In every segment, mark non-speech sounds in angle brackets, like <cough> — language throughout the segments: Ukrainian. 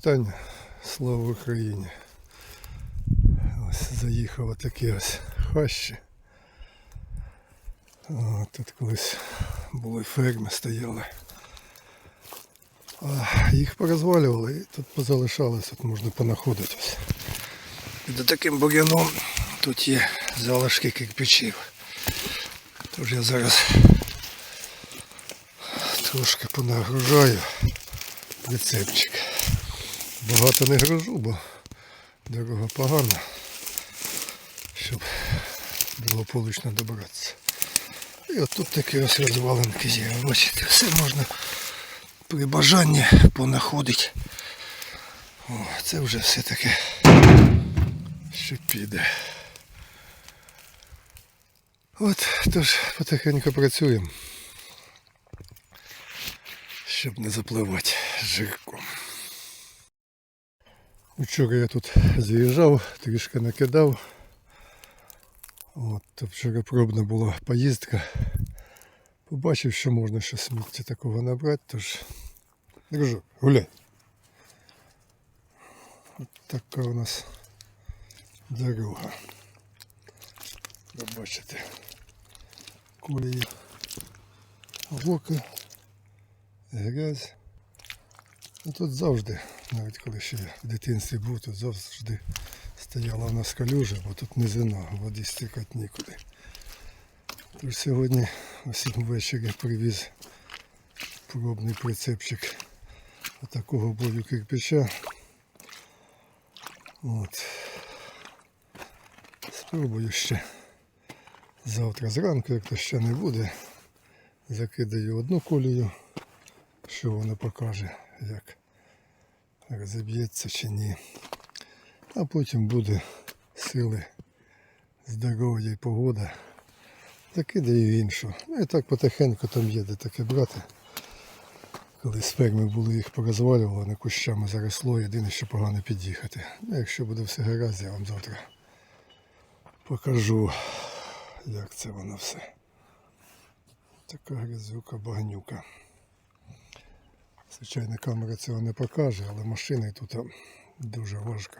вітання. Слава Україні. Ось заїхав отакі ось хащі. Тут колись були ферми стояли. А, їх порозвалювали і тут позалишалось, тут можна понаходити ось. І до таким бур'яном тут є залишки кирпичів. Тож я зараз трошки понагружаю прицепчик. Багато не гружу, бо дорога погана, щоб благополучно добратися. І от тут такі ось розвалинки є. Бачите, все можна при бажанні понаходити. О, це вже все таке, що піде. От, тож потихеньку працюємо, щоб не запливати жирком. Вчора я тут заїжджав, трішки накидав. От, вчора пробна була поїздка. Побачив, що можна ще сміття такого набрати, тож дружок, гуляй. От така у нас дорога. Ви бачите. Колії, воки, грязь. Ну, тут завжди, навіть коли ще в дитинстві був, тут завжди стояла в нас калюжа, бо тут низина, води стікати нікуди. Тож сьогодні ось ввечері привіз пробний прицепчик отакого бою кирпича. От. Спробую ще завтра зранку, як то ще не буде. Закидаю одну колію, що воно покаже, як розіб'ється чи ні. А потім буде сили, здоров'я і погода. Закидаю іншу. Ну і так потихеньку там є де таке брати. Коли з ферми були їх порозвалювали, на кущами заросло, єдине, що погано під'їхати. Ну, якщо буде все гаразд, я вам завтра покажу, як це воно все. Така грязюка, багнюка. Звичайно, камера цього не покаже, але машина тут дуже важко.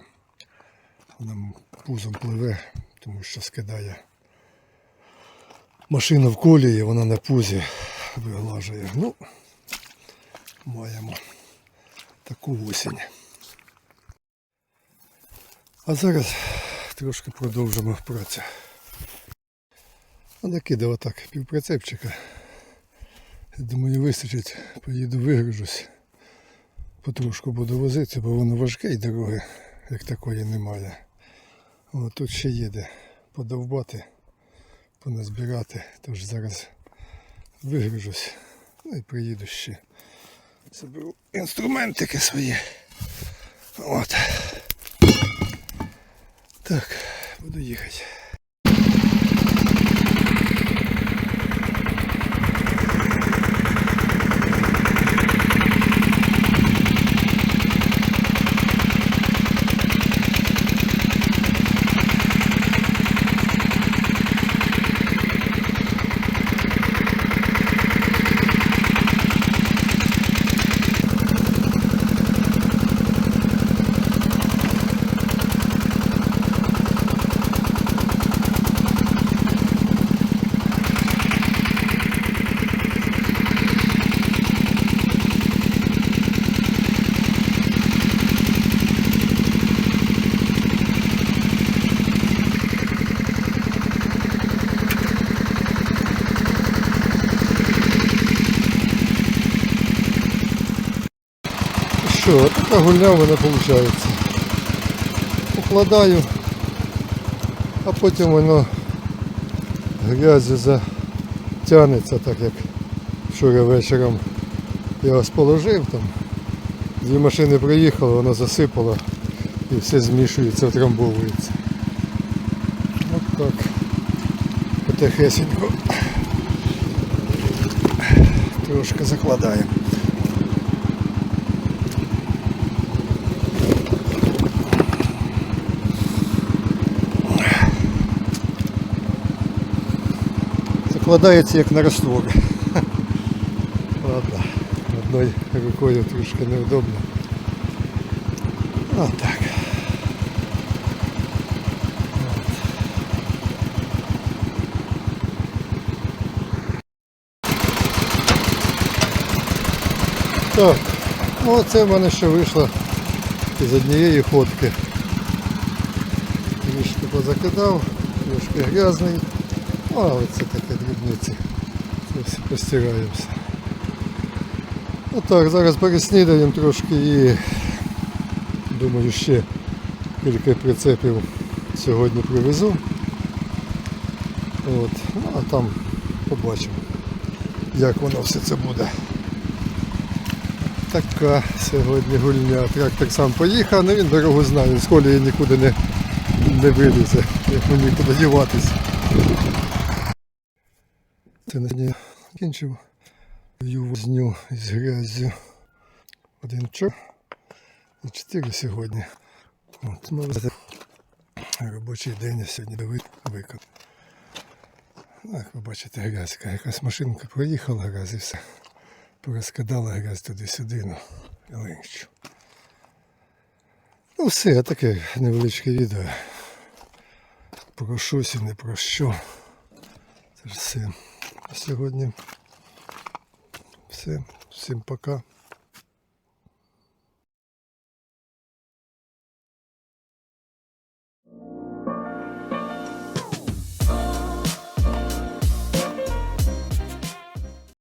Вона пузом пливе, тому що скидає машину в колії, вона на пузі виглажує. Ну, маємо таку осінь. А зараз трошки продовжимо працю. Накидав отак півприцепчика. Думаю, вистачить, поїду вигружусь. Потрошку буду возити, бо воно важке і дороги, як такої немає. О, тут ще є де подовбати, поназбирати, тож зараз вигружусь. Ну і приїду ще. Заберу інструментики свої. От. Так, буду їхати. Що, така гульня в мене виходить. Укладаю, а потім воно грязю затягнеться, так як вчора вечором я вас положив там. Дві машини приїхали, воно засипало і все змішується, втрамбовується. От так. Потихесенько. Трошки закладаємо. Закладається як на раствор. Ладно, <laughs> одною рукою трошки неудобно. Отак. Так, Так, ну оце в мене ще вийшло із однієї ходки. Трішки позакидав, трошки грязний. Ну, але це таке дрібниці. Це все постираємося. Отак, зараз переснідаємо трошки і думаю ще кілька прицепів сьогодні привезу. От. Ну а там побачимо, як воно все це буде. Така сьогодні гульня. Трактор сам поїхав, але він дорогу знає, з колії нікуди не, не вилізе, як мені нікуди діватися. Це на сьогодні кінчив возню з грязю. Один чор і чотири сьогодні. От, ну, робочий день я сьогодні виконав. Ну, Як ви бачите, грязька. Якась машинка проїхала грязь і все. Порозкидала грязь туди-сюди, ну, ленчу. Ну все, таке невеличке відео. Про щось і не про що. Це ж все. Сьогодні все. Всім пока.